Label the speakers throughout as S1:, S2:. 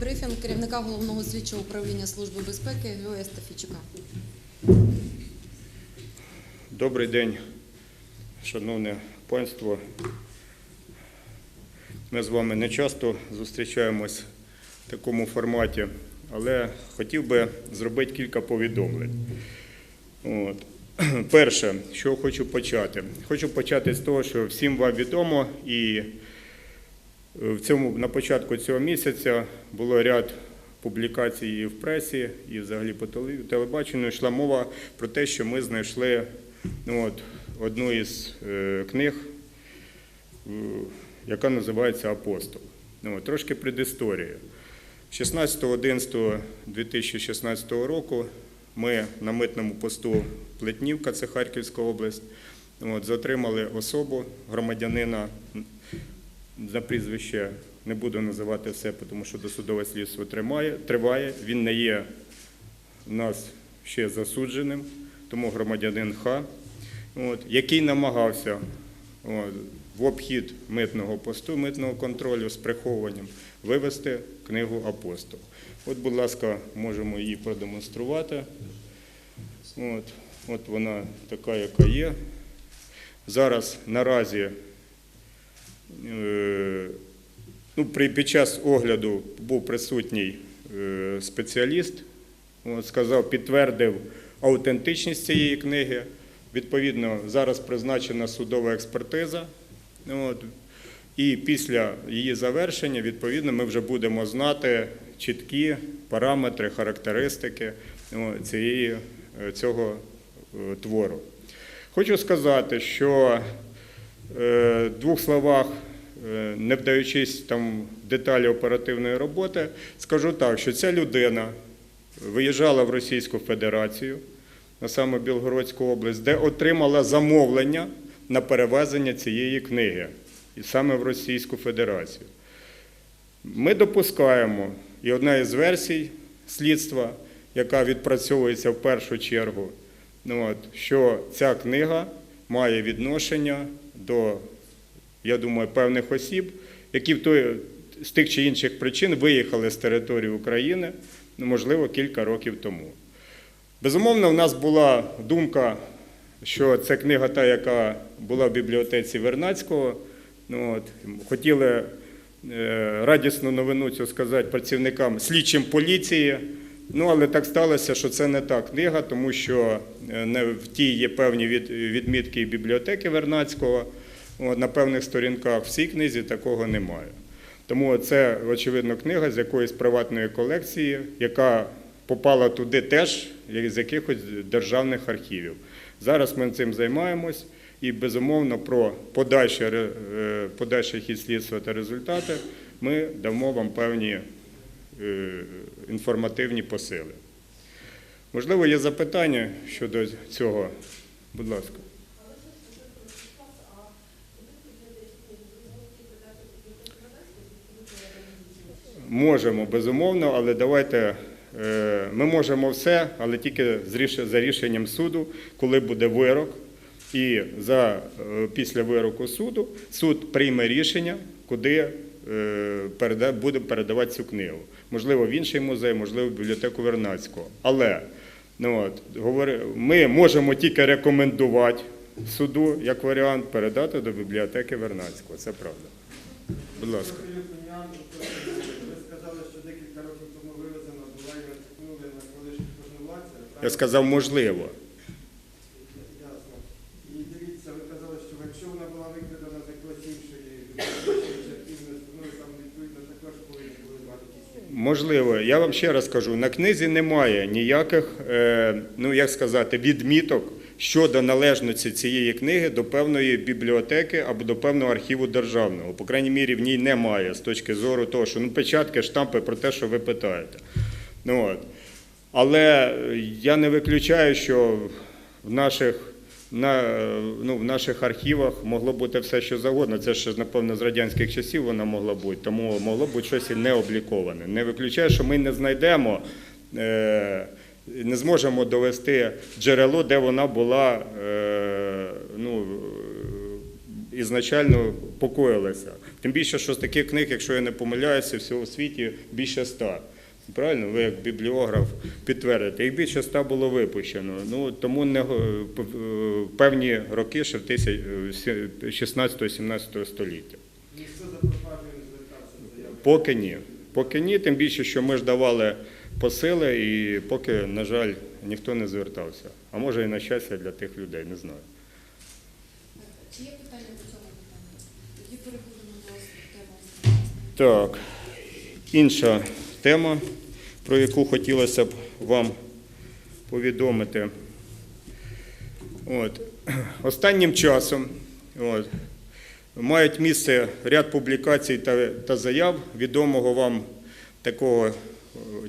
S1: Брифінг керівника головного слідчого управління Служби безпеки Георгія Стафічука.
S2: Добрий день, шановне панство. Ми з вами не часто зустрічаємось в такому форматі, але хотів би зробити кілька повідомлень. От. Перше, що хочу почати. Хочу почати з того, що всім вам відомо, і в цьому, на початку цього місяця було ряд публікацій і в пресі, і взагалі по телебаченню йшла мова про те, що ми знайшли ну, от, одну із е, книг, е, яка називається Апостол. Ну, от, трошки предісторії. 16.11.2016 року ми на митному посту Плетнівка, це Харківська область, от, затримали особу громадянина за прізвище не буду називати все, тому що досудове слідство тримає, триває. Він не є у нас ще засудженим, тому громадянин Х, от, який намагався от, в обхід митного посту, митного контролю з приховуванням вивести книгу Апостол. От, будь ласка, можемо її продемонструвати. От, от вона така, яка є. Зараз наразі ну, при, під час огляду був присутній е, спеціаліст, от, сказав, підтвердив аутентичність цієї книги. Відповідно, зараз призначена судова експертиза. От, і після її завершення, відповідно, ми вже будемо знати чіткі параметри, характеристики цієї, е, цього е, твору. Хочу сказати, що Е, в двох словах, е, не вдаючись там в деталі оперативної роботи, скажу так, що ця людина виїжджала в Російську Федерацію, на саме Білгородську область, де отримала замовлення на перевезення цієї книги, і саме в Російську Федерацію. Ми допускаємо, і одна із версій слідства, яка відпрацьовується в першу чергу, ну що ця книга має відношення до, я думаю, певних осіб, які в той, з тих чи інших причин виїхали з території України, ну, можливо, кілька років тому. Безумовно, в нас була думка, що це книга та, яка була в бібліотеці Вернацького. Ну, от, хотіли е, радісну новину цю сказати працівникам слідчим поліції. Ну, але так сталося, що це не та книга, тому що е, в тій є певні відмітки бібліотеки Вернацького. На певних сторінках в цій книзі такого немає. Тому це, очевидно, книга з якоїсь приватної колекції, яка попала туди теж з якихось державних архівів. Зараз ми цим займаємось і, безумовно, про подальший, ре- е, хід слідства та результати ми дамо вам певні інформативні посили. Можливо, є запитання щодо цього. Будь ласка. Можемо, безумовно, але давайте е, ми можемо все, але тільки за рішенням суду, коли буде вирок. І за, е, після вироку суду суд прийме рішення, куди е, переда- буде передавати цю книгу. Можливо, в інший музей, можливо, в бібліотеку Вернацького. Але ну, от, говори, ми можемо тільки рекомендувати суду як варіант передати до бібліотеки Вернацького. Це правда. Будь ласка.
S3: Ви сказали, що декілька років тому вивезена була і натикнули на колишніх можновладців.
S2: Я сказав, можливо.
S3: Ясно. І дивіться, ви казали, що якщо вона була викрадена з якоїсь іншої бібліотечної активної установи, там відповідно також повинні були мати якісь.
S2: Можливо, я вам ще раз кажу, на книзі немає ніяких, е, ну як сказати, відміток щодо належності цієї книги до певної бібліотеки або до певного архіву державного. По крайній мірі, в ній немає з точки зору того, що ну, печатки, штампи про те, що ви питаєте. Ну, от. Але я не виключаю, що в наших, на, ну, в наших архівах могло бути все, що завгодно. Це ще, напевно, з радянських часів вона могла бути, тому могло бути щось і не обліковане. Не виключаю, що ми не знайдемо, е, не зможемо довести джерело, де вона була е, ну, ізначально покоїлася. Тим більше, що з таких книг, якщо я не помиляюся, всього у світі більше ста. Правильно, ви як бібліограф підтвердите. Їх більше ста було випущено. Ну тому не е, певні роки ще в е, 16-17 століття. Поки ні. Поки ні, тим більше, що ми ж давали посили, і поки, на жаль, ніхто не звертався. А може і на щастя для тих людей, не знаю.
S1: Чи є питання по цьому питанню? Тоді переходимо до теми.
S2: Так, інша тема, про яку хотілося б вам повідомити. От. Останнім часом от, мають місце ряд публікацій та, та заяв відомого вам такого е,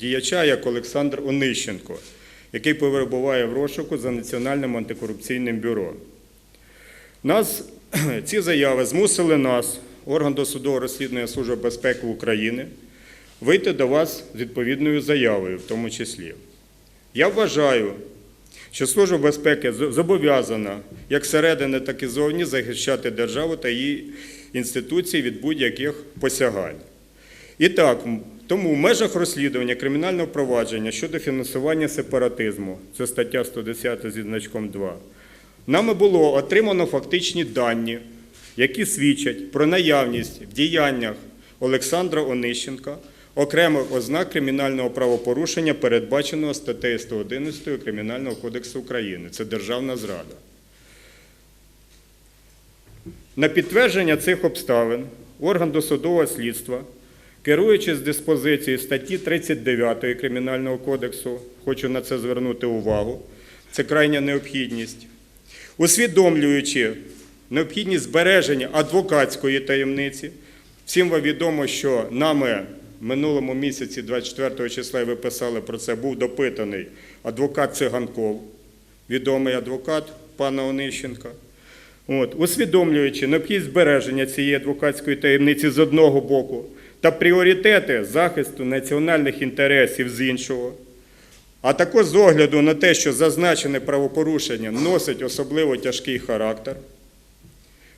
S2: діяча, як Олександр Онищенко, який перебуває в розшуку за Національним антикорупційним бюро. Нас ці заяви змусили нас, орган досудового розслідування Служби безпеки України, вийти до вас з відповідною заявою, в тому числі. Я вважаю, що Служба безпеки зобов'язана як зсередини, так і зовні захищати державу та її інституції від будь-яких посягань. І так, тому в межах розслідування кримінального провадження щодо фінансування сепаратизму, це стаття 110 зі значком 2, Нами було отримано фактичні дані, які свідчать про наявність в діяннях Олександра Онищенка окремих ознак кримінального правопорушення, передбаченого статтею 111 Кримінального кодексу України. Це державна зрада. На підтвердження цих обставин орган досудового слідства, керуючись диспозицією статті 39 Кримінального кодексу, хочу на це звернути увагу, це крайня необхідність, усвідомлюючи необхідність збереження адвокатської таємниці. Всім вам відомо, що нами минулому місяці, 24 числа, і ви писали про це, був допитаний адвокат Циганков, відомий адвокат пана Онищенка. От, усвідомлюючи необхідність збереження цієї адвокатської таємниці з одного боку та пріоритети захисту національних інтересів з іншого, а також з огляду на те, що зазначене правопорушення носить особливо тяжкий характер,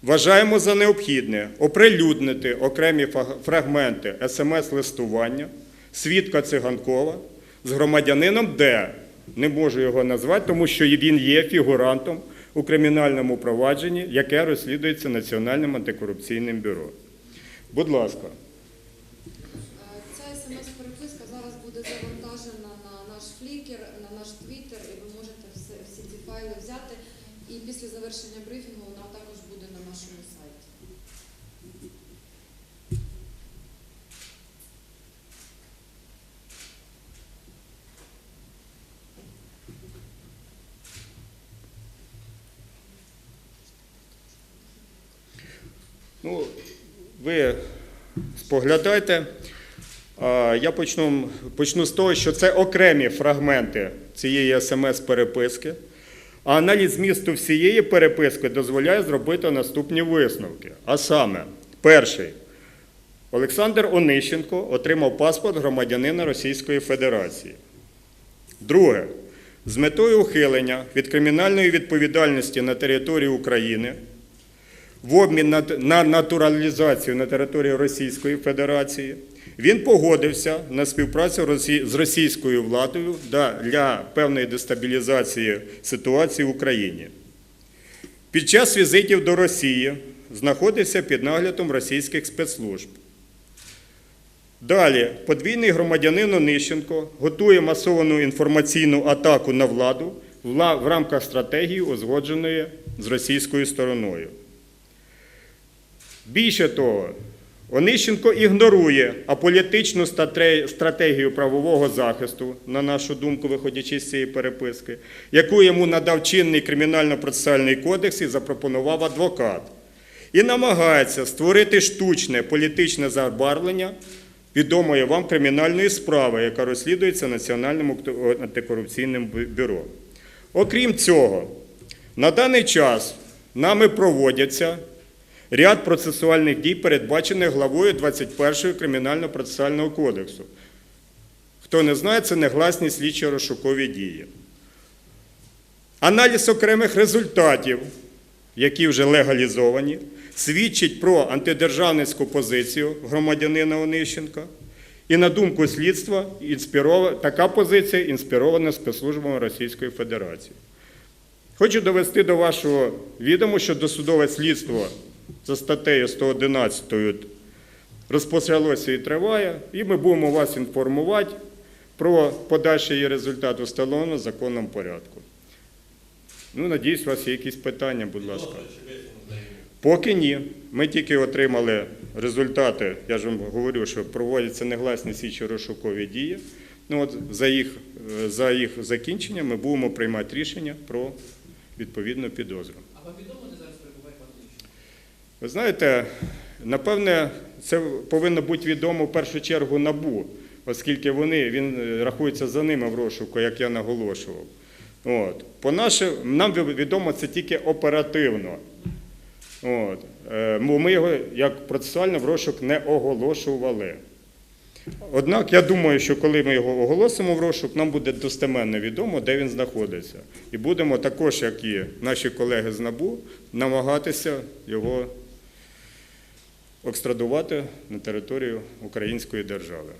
S2: вважаємо за необхідне оприлюднити окремі фрагменти смс-листування свідка Циганкова з громадянином Д. Не можу його назвати, тому що він є фігурантом у кримінальному провадженні, яке розслідується Національним антикорупційним бюро. Будь ласка.
S1: Е, Ця смс-переписка зараз буде завантажена на наш флікер, на наш твіттер, і ви можете все, всі ці файли взяти. І після завершення брифінгу вона також буде на нашому сайті.
S2: Ну, ви споглядайте. Я почну, почну з того, що це окремі фрагменти цієї смс-переписки. А аналіз змісту всієї переписки дозволяє зробити наступні висновки. А саме, перший. Олександр Онищенко отримав паспорт громадянина Російської Федерації. Друге. З метою ухилення від кримінальної відповідальності на території України в обмін на, на натуралізацію на території Російської Федерації. Він погодився на співпрацю з російською владою для певної дестабілізації ситуації в Україні. Під час візитів до Росії знаходився під наглядом російських спецслужб. Далі, подвійний громадянин Онищенко готує масовану інформаційну атаку на владу в рамках стратегії, узгодженої з російською стороною. Більше того, Онищенко ігнорує аполітичну стратегію правового захисту, на нашу думку, виходячи з цієї переписки, яку йому надав чинний кримінально-процесуальний кодекс і запропонував адвокат, і намагається створити штучне політичне забарвлення відомої вам кримінальної справи, яка розслідується Національним антикорупційним бюро. Окрім цього, на даний час нами проводяться ряд процесуальних дій, передбачених главою 21 Кримінально-процесуального кодексу. Хто не знає, це негласні слідчі розшукові дії. Аналіз окремих результатів, які вже легалізовані, свідчить про антидержавницьку позицію громадянина Онищенка. І на думку слідства, така позиція інспірована спецслужбами Російської Федерації. Хочу довести до вашого відому, що досудове слідство за статтею 111 розпочалося і триває, і ми будемо вас інформувати про подальший її результат установлено в законному порядку. Ну, надіюсь, у вас є якісь питання, будь ласка. Поки ні. Ми тільки отримали результати. Я ж вам говорю, що проводяться негласні слідчі розшукові дії. Ну, от за їх, е, за їх закінчення ми будемо приймати рішення про відповідну підозру.
S4: А вам відомо, де зараз перебуває пан Онищенко?
S2: Ви знаєте, напевне, це повинно бути відомо в першу чергу НАБУ, оскільки вони, він е, рахується за ними в розшуку, як я наголошував. От. По наше, нам відомо це тільки оперативно. От. Е, Ми його як процесуально в розшук не оголошували. Однак я думаю, що коли ми його оголосимо в розшук, нам буде достеменно відомо, де він знаходиться. І будемо також, як і наші колеги з НАБУ, намагатися його екстрадувати на територію Української держави.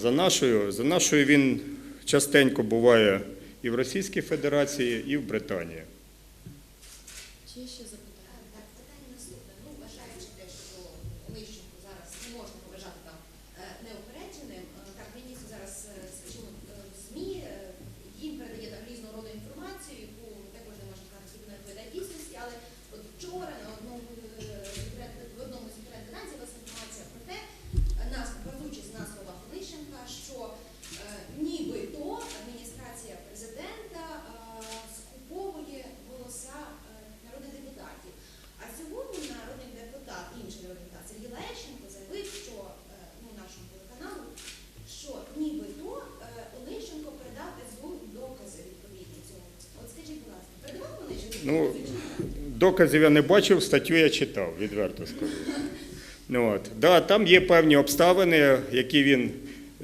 S2: За нашою, за нашою він частенько буває і в Російській Федерації, і в Британії.
S1: Чи ще запитання?
S5: Так, питання наступне. Ну, вважаючи те, що Онищенко зараз не можна вважати там е, неупередженим, е, так він дійсно зараз, е, скажімо, е, в ЗМІ е, їм передає там різного роду інформацію, яку також не можна сказати, що вона відповідає дійсності, але от вчора на одному е, з інтернет- в одному з інтернет-каналів з'явилася інформація про те, е, нас базуючись на словах Онищенка, що е, нібито адміністрація президента е, скуповує голоса е, народних депутатів. А сьогодні народний депутат, інший народний депутат Сергій Лещенко заявив, що е, ну, нашому телеканалу, що нібито е, Онищенко передав СБУ докази відповідні цьому. От скажіть, будь ласка, передавав Онищенко?
S2: Ну, Доказів я не бачив, статтю я читав, відверто скажу. Ну, от. Да, там є певні обставини, які він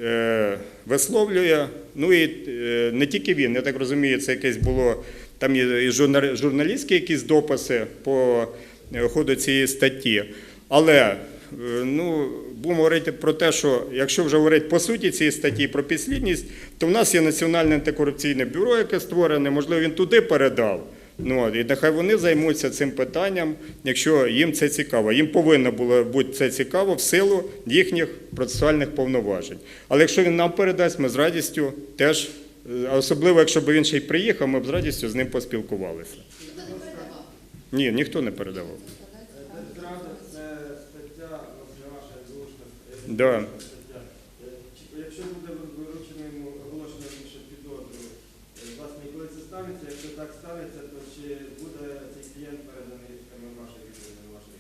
S2: е, висловлює. Ну і е, не тільки він, я так розумію, це якесь було там є і журна- журналістські якісь дописи по е, ходу цієї статті. Але е, ну, будемо говорити про те, що якщо вже говорити по суті цієї статті про підслідність, то в нас є Національне антикорупційне бюро, яке створене, можливо, він туди передав. Ну, і нехай вони займуться цим питанням, якщо їм це цікаво. Їм повинно було бути це цікаво в силу їхніх процесуальних повноважень. Але якщо він нам передасть, ми з радістю теж, е, особливо якщо б він ще й приїхав, ми б з радістю з ним поспілкувалися.
S5: Ніхто не передавав.
S2: Ні, ніхто не передавав.
S3: Держзрада це стаття, ну, ваша ЗУшна
S2: Да.
S3: стаття. Е, чи- Якщо буде вручено йому оголошено інше підозру, е, власне, коли це станеться, якщо так станеться, то чи буде цей клієнт переданий скажімо, в ваше відділення, в ваше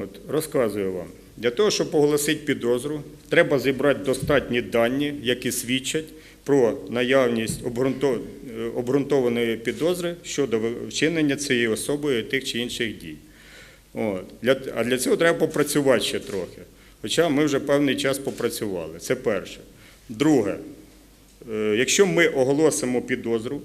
S2: От, розказую вам. Для того, щоб оголосити підозру, треба зібрати достатні дані, які свідчать про наявність е, обґрунтованої підозри щодо вчинення цією особою тих чи інших дій. От. А для цього треба попрацювати ще трохи. Хоча ми вже певний час попрацювали. Це перше. Друге, е, якщо ми оголосимо підозру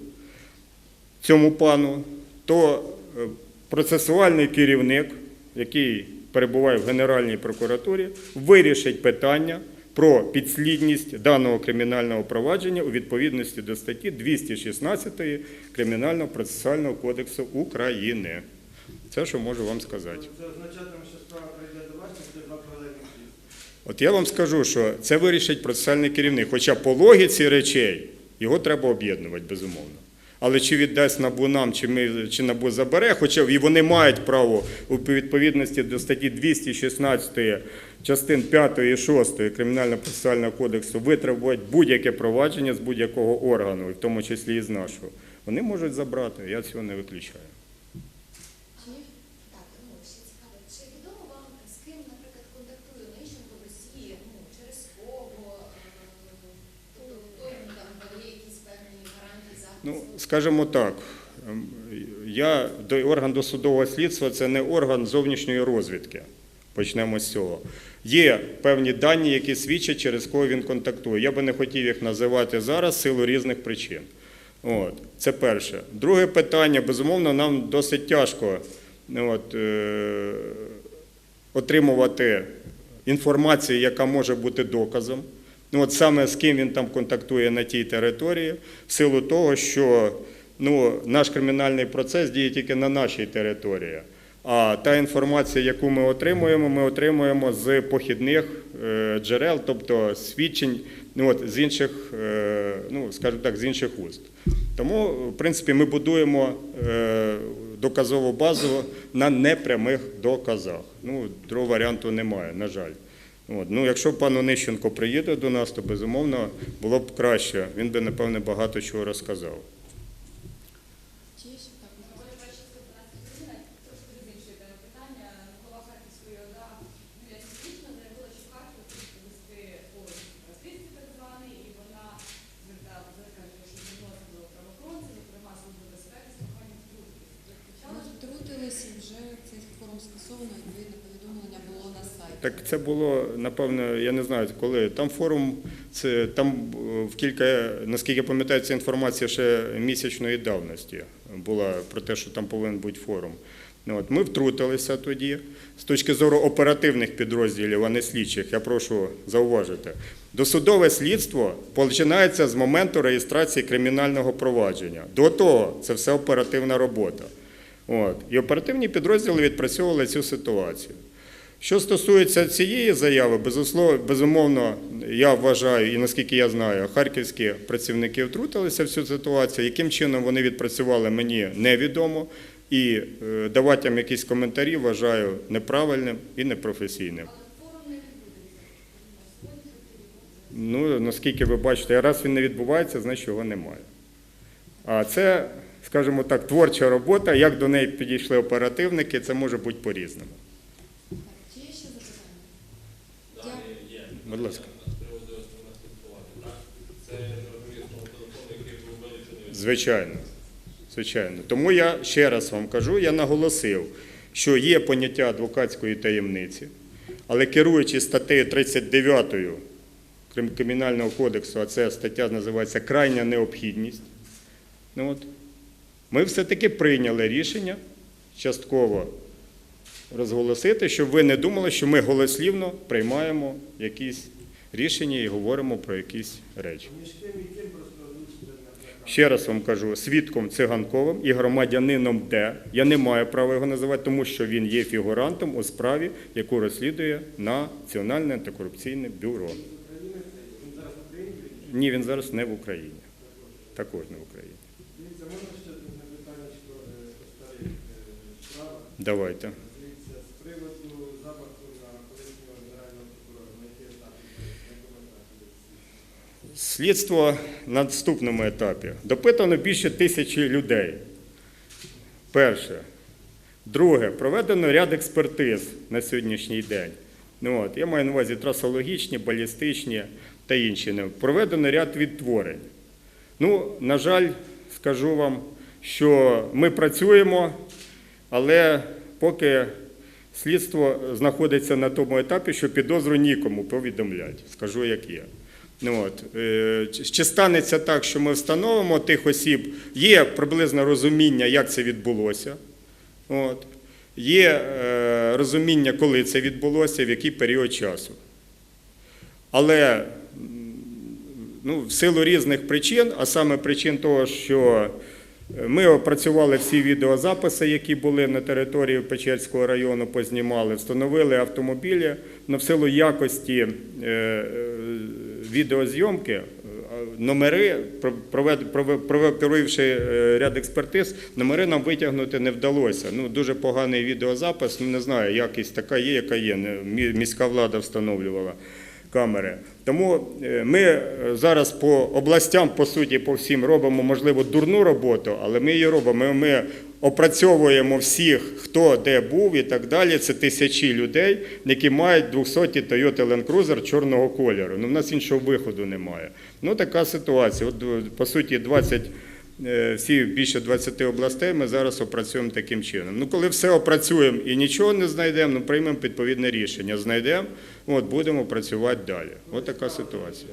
S2: цьому пану, то е, процесуальний керівник, який перебуває в Генеральній прокуратурі, вирішить питання про підслідність даного кримінального провадження у відповідності до статті 216 Кримінального процесуального кодексу України. Це що можу вам сказати.
S3: Це означатиме, що справа прийде до вас, це два?
S2: От я вам скажу, що це вирішить процесуальний керівник. Хоча по логіці речей його треба об'єднувати, безумовно. Але чи віддасть НАБУ нам, чи, ми, чи НАБУ забере, хоча і вони мають право у відповідності до статті 216 частин 5 і 6 Кримінального процесуального кодексу витребувати будь-яке провадження з будь-якого органу, і в тому числі і з нашого. Вони можуть забрати, я цього не виключаю.
S5: Ну
S2: скажімо так, ем, я орган досудового слідства це не орган зовнішньої розвідки. Почнемо з цього. Є певні дані, які свідчать, через кого він контактує. Я би не хотів їх називати зараз силу різних причин. От, це перше. Друге питання, безумовно, нам досить тяжко от, е, отримувати інформацію, яка може бути доказом. Ну, от саме з ким він там контактує на тій території, в силу того, що ну, наш кримінальний процес діє тільки на нашій території. А та інформація, яку ми отримуємо, ми отримуємо з похідних е, джерел, тобто свідчень ну, от, з інших, е, ну, скажімо так, з інших уст. Тому, в принципі, ми будуємо е, доказову базу на непрямих доказах. Ну, другого варіанту немає, на жаль. От. Ну, якщо пан Онищенко приїде до нас, то безумовно було б краще. Він би, напевне, багато чого розказав.
S1: Чи є ще так?
S6: Вони працюють 12 годин, трошки з іншої теми питання. Голова Харківської ОДА Юлія Сергійовна заявила, що Харків хоче вести поруч розвідки так званий, і вона звертала, каже, що відносить до правоохоронців, зокрема Служби безпеки, з проханням втрутитися.
S1: Ми
S6: Почали
S1: втрутилися і вже цей форум скасовано, відповідне повідомлення було на сайті.
S2: Так це було, напевно, я не знаю коли. Там форум, це там е, в кілька, наскільки я пам'ятаю, ця інформація ще місячної давності була про те, що там повинен бути форум. Ну, От, ми втрутилися тоді. З точки зору оперативних підрозділів, а не слідчих, я прошу зауважити. Досудове слідство починається з моменту реєстрації кримінального провадження. До того це все оперативна робота. От. І оперативні підрозділи відпрацьовували цю ситуацію. Що стосується цієї заяви, безумовно, я вважаю, і наскільки я знаю, харківські працівники втрутилися в цю ситуацію. Яким чином вони відпрацювали, мені невідомо. І е, давати їм якісь коментарі вважаю неправильним і непрофесійним. Ну, наскільки ви бачите, раз він не відбувається, значить його немає. А це, скажімо так, творча робота. Як до неї підійшли оперативники, це може бути по-різному.
S1: Чи є ще запитання?
S4: Далі є.
S2: Будь ласка.
S4: З приводу основного спілкування, так? Це розумію, з того телефону, який був вилучений.
S2: Звичайно. Звичайно. Тому я ще раз вам кажу, я наголосив, що є поняття адвокатської таємниці, але керуючи статтею 39 Кримінального кодексу, а ця стаття називається крайня необхідність. Ну, от, ми все-таки прийняли рішення частково розголосити, щоб ви не думали, що ми голослівно приймаємо якісь рішення і говоримо про якісь речі. Ще раз вам кажу, свідком циганковим і громадянином Д. Я не маю права його називати, тому що він є фігурантом у справі, яку розслідує Національне антикорупційне бюро. Ні, він зараз не в Україні. Також не в Україні.
S3: Дивіться, можна ще тут на питаннячко е, по старих е, справах.
S2: Давайте.
S3: Дивіться, з приводу запаху на колишнього генерального прокурора, на який етап, на якому етапі?
S2: Слідство на наступному етапі. Допитано більше тисячі людей. Перше. Друге, проведено ряд експертиз на сьогоднішній день. Ну, от, я маю на увазі трасологічні, балістичні та інші. Ну, Проведено ряд відтворень. Ну, на жаль, скажу вам, що ми працюємо, але поки слідство знаходиться на тому етапі, що підозру нікому повідомлять. Скажу, як є. Ну, от, е, чи- станеться так, що ми встановимо тих осіб, є приблизне розуміння, як це відбулося. От. Є е, розуміння, коли це відбулося, в який період часу. Але ну, в силу різних причин, а саме причин того, що е, ми опрацювали всі відеозаписи, які були на території Печерського району, познімали, встановили автомобілі, але в силу якості відеозйомки, е, номери, провівши е, ряд експертиз, номери нам витягнути не вдалося. Ну, дуже поганий відеозапис, ну, не знаю, якість така є, яка є. Міська влада встановлювала камери. Тому е, ми зараз по областям, по суті, по всім робимо, можливо, дурну роботу, але ми її робимо. Ми, ми опрацьовуємо всіх, хто де був і так далі. Це тисячі людей, які мають 200 Toyota Land Cruiser чорного кольору. Ну, в нас іншого виходу немає. Ну, така ситуація. От, е, по суті, 20 е, всі більше 20 областей ми зараз опрацюємо таким чином. Ну, коли все опрацюємо і нічого не знайдемо, ну приймемо відповідне рішення. Знайдемо, от будемо працювати далі. От така ситуація.